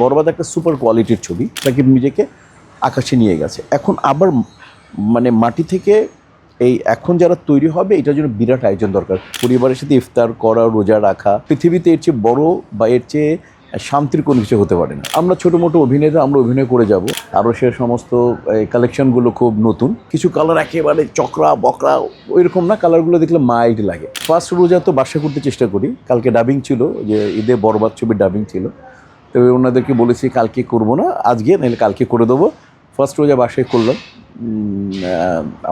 বরবাদ একটা সুপার কোয়ালিটির ছবি সাকিব নিজেকে আকাশে নিয়ে গেছে। এখন আবার মানে মাটি থেকে এই এখন যারা তৈরি হবে এটার জন্য বিরাট আয়োজন দরকার। পরিবারের সাথে ইফতার করা, রোজা রাখা, পৃথিবীতে এর চেয়ে বড় বা এর চেয়ে শান্তির কোনো কিছু হতে পারে না। আমরা ছোটো মোটো অভিনেতা, আমরা অভিনয় করে যাব। আরও সে সমস্ত কালেকশনগুলো খুব নতুন। কিছু কালার একেবারে চকরা, বকরা, ওইরকম না। কালারগুলো দেখলে মাইল্ড লাগে। ফার্স্ট রোজা তো বাসা করতে চেষ্টা করি। কালকে ডাবিং ছিল, যে ঈদে বরবাদ ছবির ডাবিং ছিল। তবে ওনাদেরকে বলেছি, কালকে করব না, আজকে, নাহলে কালকে করে দেবো। ফার্স্ট রোজা বাসায় করলাম।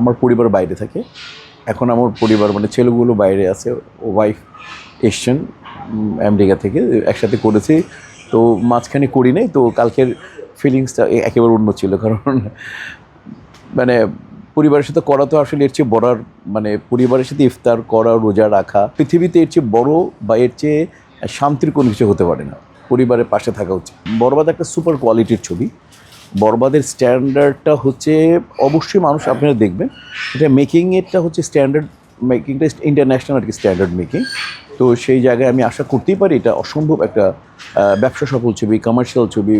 আমার পরিবার বাইরে থাকে। এখন আমার পরিবার মানে ছেলেগুলো বাইরে আছে, ও ওয়াইফ এসছেন আমেরিকা থেকে, একসাথে করেছি। তো মাঝখানে করি নাই, তো কালকের ফিলিংসটা একেবারে অন্য ছিল। কারণ মানে পরিবারের সাথে করা তো আসলে এর চেয়ে বড়ার মানে পরিবারের সাথে ইফতার করা, রোজা রাখা, পৃথিবীতে এর চেয়ে বড় বা এর চেয়ে শান্তির কোনো কিছু হতে পারে না। পরিবারের পাশে থাকা উচিত। বরবাদ একটা সুপার কোয়ালিটির ছবি। বরবাদের স্ট্যান্ডার্ডটা হচ্ছে, অবশ্যই মানুষ আপনারা দেখবেন, এটা মেকিং এরটা হচ্ছে স্ট্যান্ডার্ড মেকিংটা ইন্টারন্যাশনাল আর কি স্ট্যান্ডার্ড মেকিং তো সেই জায়গায় আমি আশা করতেই পারি এটা অসম্ভব একটা ব্যবসা সফল ছবি কমার্শিয়াল ছবি,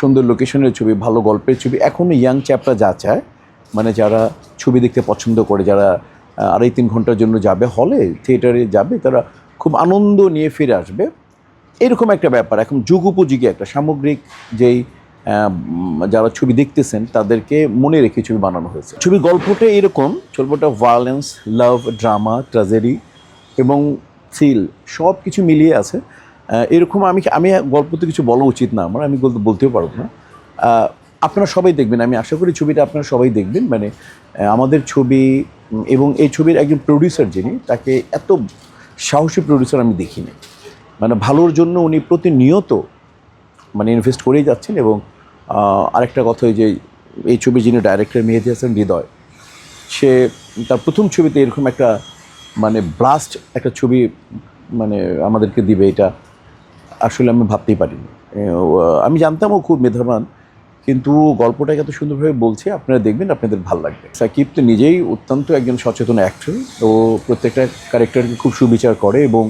সুন্দর লোকেশনের ছবি, ভালো গল্পের ছবি। এখনও ইয়াং চ্যাপটা যা চায় মানে যারা ছবি দেখতে পছন্দ করে, যারা আড়াই তিন ঘণ্টার জন্য যাবে হলে থিয়েটারে যাবে, তারা খুব আনন্দ নিয়ে ফিরে আসবে। এরকম একটা ব্যাপার। এখন যুগ উপযোগী একটা সামগ্রিক যেই যারা ছবি দেখতেছেন, তাদেরকে মনে রেখে ছবি বানানো হয়েছে। ছবির গল্পটা এরকম, গল্পটা ভায়োলেন্স লাভ ড্রামা ট্র্যাজেডি এবং থ্রিল সব কিছু মিলিয়ে আছে। এরকম আমি আমি গল্পতে কিছু বলা উচিত না আমার, আমি গল্প বলতেও পারব না। আপনারা সবাই দেখবেন, আমি আশা করি ছবিটা আপনারা সবাই দেখবেন। মানে আমাদের ছবি এবং এই ছবির একজন প্রডিউসার যিনি, তাকে এত সাহসী প্রডিউসার আমি দেখিনি। মানে ভালোর জন্য উনি প্রতিনিয়ত মানে ইনভেস্ট করেই যাচ্ছেন এবং আরেকটা কথা ওই যে এই ছবি যিনি ডাইরেক্টর মেহেদি হাসান হৃদয়, সে তার প্রথম ছবিতে এরকম একটা মানে ব্লাস্ট একটা ছবি মানে আমাদেরকে দিবে, এটা আসলে আমি ভাবতেই পারিনি। আমি জানতাম ও খুব মেধাবান, কিন্তু গল্পটাকে এত সুন্দরভাবে বলছে, আপনারা দেখবেন আপনাদের ভালো লাগবে। সাকিব তো নিজেই অত্যন্ত একজন সচেতন অ্যাক্টর ও প্রত্যেকটা ক্যারেক্টারকে খুব সুবিচার করে এবং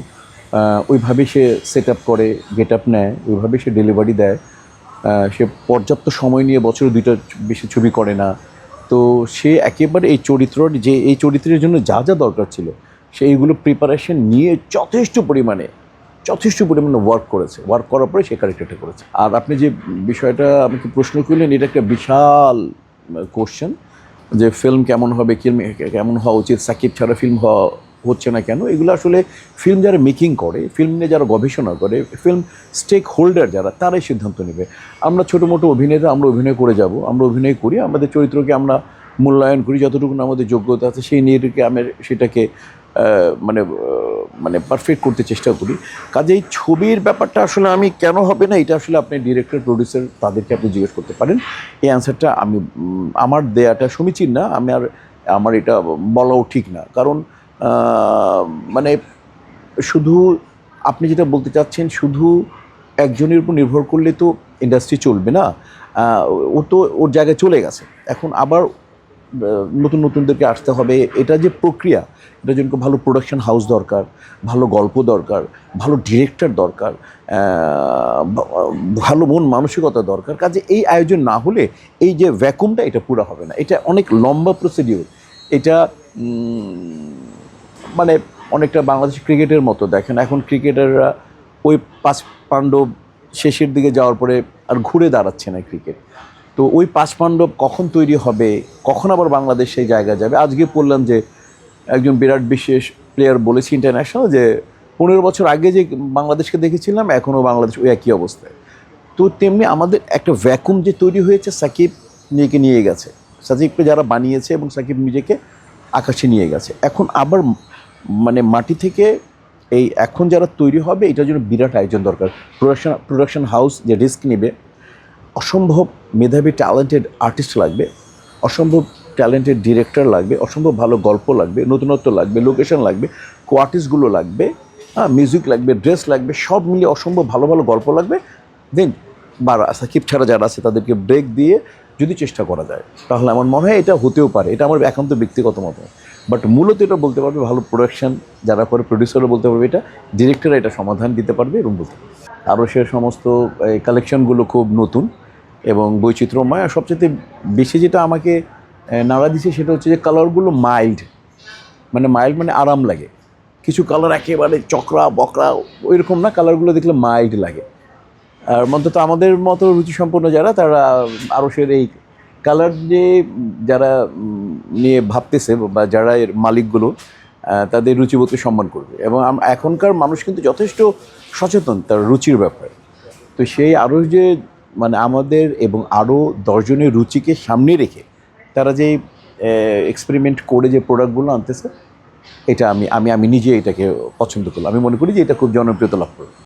ওইভাবে সে সেট আপ করে গেট আপ নেয়, ওইভাবে সে ডেলিভারি দেয়। সে পর্যাপ্ত সময় নিয়ে বছরে দুইটা বেশি ছবি করে না। তো সে একেবারে এই চরিত্র, যে এই চরিত্রের জন্য যা যা দরকার ছিল, সে এইগুলো প্রিপারেশন নিয়ে যথেষ্ট পরিমাণে যথেষ্ট পরিমাণে ওয়ার্ক করেছে। ওয়ার্ক করার পরে সে ক্যারেক্টারটা করেছে। আর আপনি যে বিষয়টা আমাকে প্রশ্ন করলেন, এটা একটা বিশাল কোশ্চেন যে ফিল্ম কেমন হবে কেমন হওয়া উচিত? সাকিব ছাড়া ফিল্ম হওয়া হচ্ছে না কেন? এগুলো আসলে ফিল্ম যারা মেকিং করে ফিল্ম নিয়ে যারা গবেষণা করে ফিল্ম স্টেক হোল্ডার যারা, তারাই সিদ্ধান্ত নেবে। আমরা ছোটো মোটো অভিনেতা, আমরা অভিনয় করে যাব, আমরা অভিনয় করি, আমাদের চরিত্রকে আমরা মূল্যায়ন করি, যতটুকু আমাদের যোগ্যতা আছে, সেই নিয়েটাকে আমি সেটাকে মানে মানে পারফেক্ট করতে চেষ্টা করি। কাজেই ছবির ব্যাপারটা আসলে আমি কেন হবে না, এটা আসলে আপনি ডিরেক্টর প্রডিউসার তাদেরকে আপনি জিজ্ঞেস করতে পারেন। এই অ্যান্সারটা আমি আমার দেয়াটা সমীচীন না, আমি আর আমার এটা বলাও ঠিক না। কারণ মানে শুধু আপনি যেটা বলতে চাচ্ছেন, শুধু একজনের উপর নির্ভর করলে তো ইন্ডাস্ট্রি চলবে না। ও তো ওর জায়গায় চলে গেছে। এখন আবার নতুন নতুনদেরকে আসতে হবে। এটা যে প্রক্রিয়া এটার জন্য ভালো প্রোডাকশন হাউস দরকার, ভালো গল্প দরকার, ভালো ডিরেক্টর দরকার ভালো মন মানসিকতা দরকার, কাজে এই আয়োজন না হলে এই যে ভ্যাকুমটা এটা পুরো হবে না। এটা অনেক লম্বা প্রসিডিউর এটা মানে অনেকটা বাংলাদেশ ক্রিকেটের মতো দেখেন। এখন ক্রিকেটাররা ওই পাঁচ পাণ্ডব শেষের দিকে যাওয়ার পরে আর ঘুরে দাঁড়াচ্ছে না ক্রিকেট। তো ওই পাঁচ পাণ্ডব কখন তৈরি হবে, কখন আবার বাংলাদেশ সেই জায়গায় যাবে? আজকে বললাম যে একজন বিরাট বিশেষ প্লেয়ার বলেছি ইন্টারন্যাশনাল যে পনেরো বছর আগে যে বাংলাদেশকে দেখেছিলাম এখনও বাংলাদেশ ওই একই অবস্থায়। তো তেমনি আমাদের একটা ভ্যাকুম যে তৈরি হয়েছে সাকিব নিজেকে নিয়ে গেছে। সাকিবকে যারা বানিয়েছে এবং সাকিব নিজেকে আকাশে নিয়ে গেছে। এখন আবার মানে মাটি থেকে এই এখন যারা তৈরি হবে, এটার জন্য বিরাট আয়োজন দরকার। প্রোডাকশন প্রোডাকশন হাউস যে রিস্ক নেবে, অসম্ভব মেধাবী ট্যালেন্টেড আর্টিস্ট লাগবে, অসম্ভব ট্যালেন্টেড ডিরেক্টর লাগবে, অসম্ভব ভালো গল্প লাগবে, নতুনত্ব লাগবে লোকেশন লাগবে কোয়ার্টিসগুলো লাগবে হ্যাঁ মিউজিক লাগবে ড্রেস লাগবে, সব মিলিয়ে অসম্ভব ভালো ভালো গল্প লাগবে। দেন বা সাকিব ছাড়া যারা আছে, তাদেরকে ব্রেক দিয়ে যদি চেষ্টা করা যায়, তাহলে আমার মনে হয় এটা হতেও পারে। এটা আমার একান্ত ব্যক্তিগত মত। বাট মূলত এটা বলতে পারবে ভালো প্রোডাকশান যারা করে প্রডিউসারও বলতে পারবে এটা ডিরেক্টররা এটা সমাধান দিতে পারবে এবং বলতে পারবে। সে সমস্ত কালেকশনগুলো খুব নতুন এবং বৈচিত্র্যময়। আর সবচেয়ে বেশি যেটা আমাকে নাড়া দিচ্ছে সেটা হচ্ছে যে কালারগুলো মাইল্ড মানে মাইল্ড মানে আরাম লাগে। কিছু কালার একেবারে চকরা, বকরা, ওইরকম না। কালারগুলো দেখলে মাইল্ড লাগে। আর অন্তত আমাদের মতো রুচিসম্পন্ন যারা, তারা আরসের এই কালার যে যারা নিয়ে ভাবতেছে বা যারা এর মালিকগুলো তাদের রুচিবোধকে সম্মান করবে। এবং এখনকার মানুষ কিন্তু যথেষ্ট সচেতন তার রুচির ব্যাপারে। তো সেই আরও যে মানে আমাদের এবং আরও দশজনের রুচিকে সামনে রেখে তারা যে এক্সপেরিমেন্ট করে যে প্রোডাক্টগুলো আনতেছে, এটা আমি আমি আমি নিজে এটাকে পছন্দ করলাম। আমি মনে করি যে এটা খুব জনপ্রিয়তা লাভ করবে।